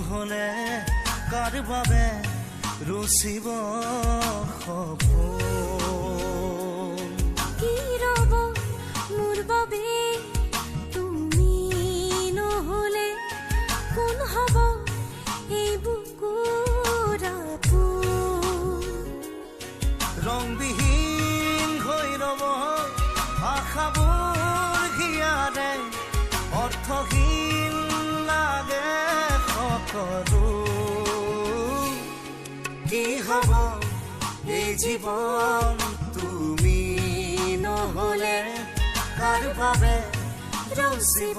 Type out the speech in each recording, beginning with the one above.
নহলে কাৰ বাবে ৰচিব সপোন কি হব? এই জীবন তুমি নহলে কার বাবে ৰচিব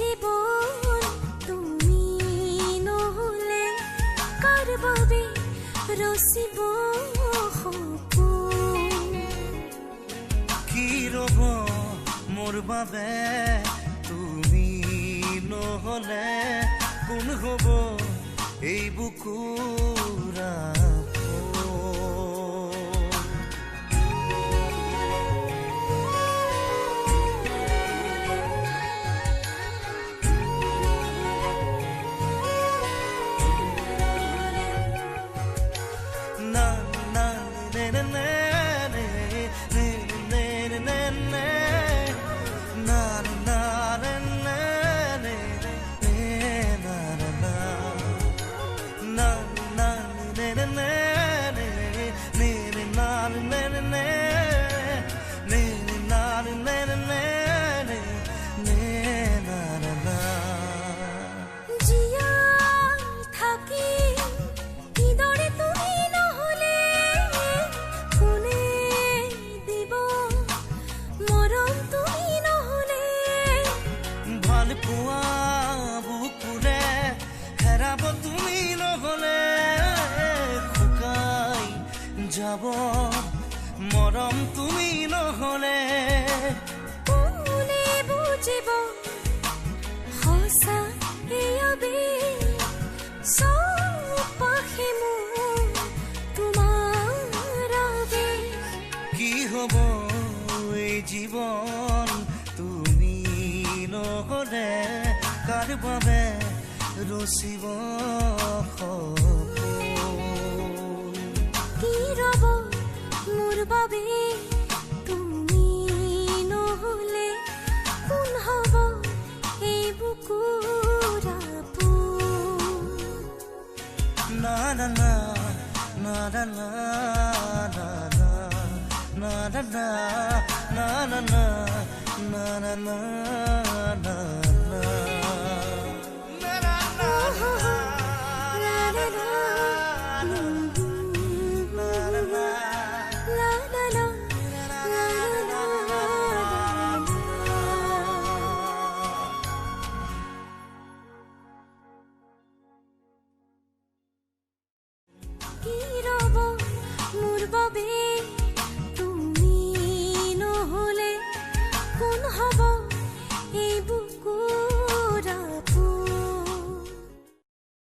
জীবন তুমি নহলে কার বাবে রসিব কি রব মোর বাবে তুমি নহলে কোন হব এই বুকুরা যাব মৰম তুমি নহলে। কোনে বুজিব সঁচা কি হব এই জীৱন তুমি নহলে? কাৰ বাবে ৰচিব বাবে তুমি নহলে কোন হ'ব এই বুকুৰ আপোন? na na na na na na na na না না না না না না না